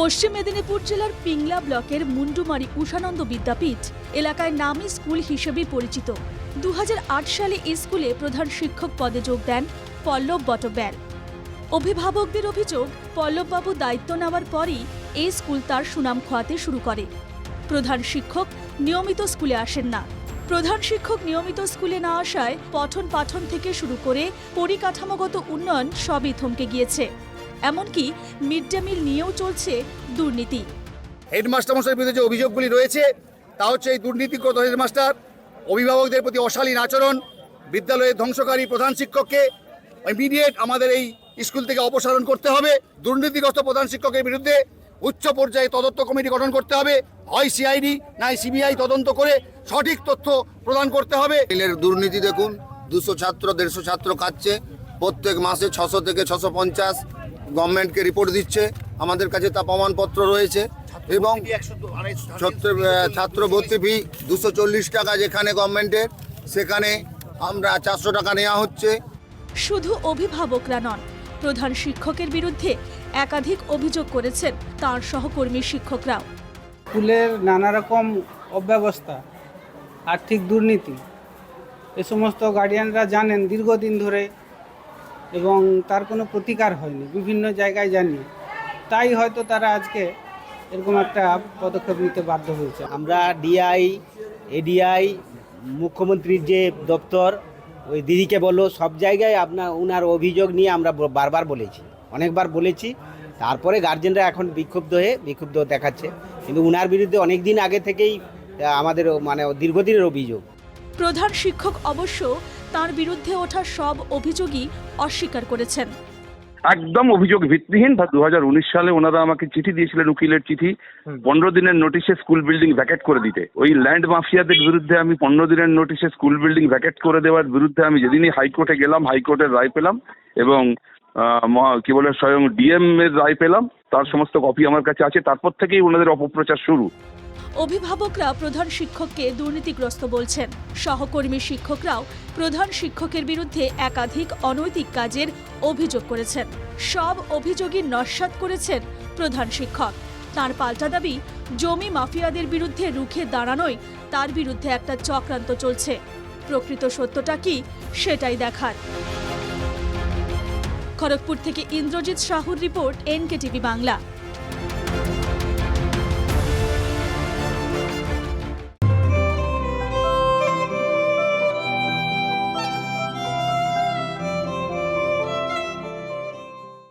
পশ্চিম মেদিনীপুর জেলার পিংলা ব্লকের মুন্ডুমারি উষানন্দ বিদ্যাপীঠ এলাকায় নামী স্কুল হিসেবে পরিচিত। দু হাজার আট সালে স্কুলে প্রধান শিক্ষক পদে যোগ দেন পল্লব বটব্যাল অভিভাবকদের অভিযোগ, পল্লববাবু দায়িত্ব নেওয়ার পরই এই স্কুল তার সুনাম খোয়াতে শুরু করে। প্রধান শিক্ষক নিয়মিত স্কুলে আসেন না। প্রধান শিক্ষক নিয়মিত স্কুলে না আসায় পঠন পাঠন থেকে শুরু করে পরিকাঠামোগত উন্নয়ন সবই থমকে গিয়েছে। এমনকি মিড ডে মিল নিয়েও চলছে দুর্নীতি। হেডমাস্টার মশাইয়ের বিরুদ্ধে যে অভিযোগগুলি রয়েছে তা হচ্ছে এই দুর্নীতিগ্রত হেডমাস্টার অভিভাবকদের প্রতি অশালীন আচরণ বিদ্যালয়ের ধ্বংসকারী প্রধান শিক্ষককে ইমিডিয়েট আমাদের এই স্কুল থেকে অপসারণ করতে হবে। দুর্নীতিগ্রস্ত প্রধান শিক্ষকের বিরুদ্ধে উচ্চ পর্যায়ে তদন্ত কমিটি গঠন করতে হবে। হয় সিআইডি নাই সিবিআই তদন্ত করে সঠিক তথ্য প্রদান করতে হবে। এর দুর্নীতি দেখুন দুশো ছাত্র দেড়শো ছাত্র খাচ্ছে প্রত্যেক মাসে ছশো থেকে ছশো পঞ্চাশ গভর্নমেন্টকে রিপোর্ট দিচ্ছে। আমাদের কাছে তা প্রমাণপত্র রয়েছে এবং ছাত্র ছাত্র ভর্তি ফি দুশো চল্লিশ টাকা যেখানে গভর্নমেন্টের সেখানে আমরা চারশো টাকা নেওয়া হচ্ছে। শুধু অভিভাবকরা নন প্রধান শিক্ষকের বিরুদ্ধে একাধিক অভিযোগ করেছেন তার সহকর্মী শিক্ষকরাও। স্কুলের নানা রকম অব্যবস্থা আর্থিক দুর্নীতি এ সমস্ত গার্ডিয়ানরা জানেন দীর্ঘদিন ধরে এবং তার কোনো প্রতিকার হয়নি বিভিন্ন জায়গায় জানি তাই হয়তো তারা আজকে এরকম একটা পদক্ষেপ নিতে বাধ্য হয়েছে। আমরা ডিআই এডিআই মুখ্যমন্ত্রীর যে দপ্তর ওই দিদিকে বলল সব জায়গায় আপনার ওনার অভিযোগ নিয়ে আমরা বারবার বলেছি অনেকবার বলেছি। তারপরে গার্জেনরা এখন বিক্ষুব্ধ হয়ে বিক্ষুব্ধ দেখাচ্ছে। কিন্তু ওনার বিরুদ্ধে অনেক দিন আগে থেকেই আমাদের মানে দীর্ঘদিনের অভিযোগ। প্রধান শিক্ষক অবশ্য তার বিরুদ্ধে ওঠা সব অভিযোগই অস্বীকার করেছেন। একদম অভিযোগ ভিত্তিহীন দু হাজার উনিশ সালে ওনারা আমাকে চিঠি দিয়েছিলেন উকিলের চিঠি। পনেরো দিনের নোটিশে স্কুল বিল্ডিং ভ্যাকেট করে দিতে। ওই ল্যান্ড মাফিয়াদের বিরুদ্ধে আমি পনেরো দিনের নোটিশে স্কুল বিল্ডিং ভ্যাকেট করে দেওয়ার বিরুদ্ধে আমি যেদিনই হাইকোর্টে গেলাম হাইকোর্টের রায় পেলাম এবং আহ, কি বলে স্বয়ং ডিএম এর রায় পেলাম। তার সমস্ত কপি আমার কাছে আছে। তারপর থেকেই ওনাদের অপপ্রচার শুরু। অভিভাবকরা প্রধান শিক্ষককে দুর্নীতিগ্রস্ত বলছেন। সহকর্মী শিক্ষকরাও প্রধান শিক্ষকের বিরুদ্ধে একাধিক অনৈতিক কাজের অভিযোগ করেছেন। সব অভিযোগই নস্যাৎ করেছেন প্রধান শিক্ষক। তার পাল্টা দাবি, জমি মাফিয়াদের বিরুদ্ধে রুখে দাঁড়ানোই তার বিরুদ্ধে একটা চক্রান্ত চলছে। প্রকৃত সত্যটা কি, সেটাই দেখার। খড়গপুর থেকে ইন্দ্রজিৎ সাহুর রিপোর্ট এনকে টিভি বাংলা।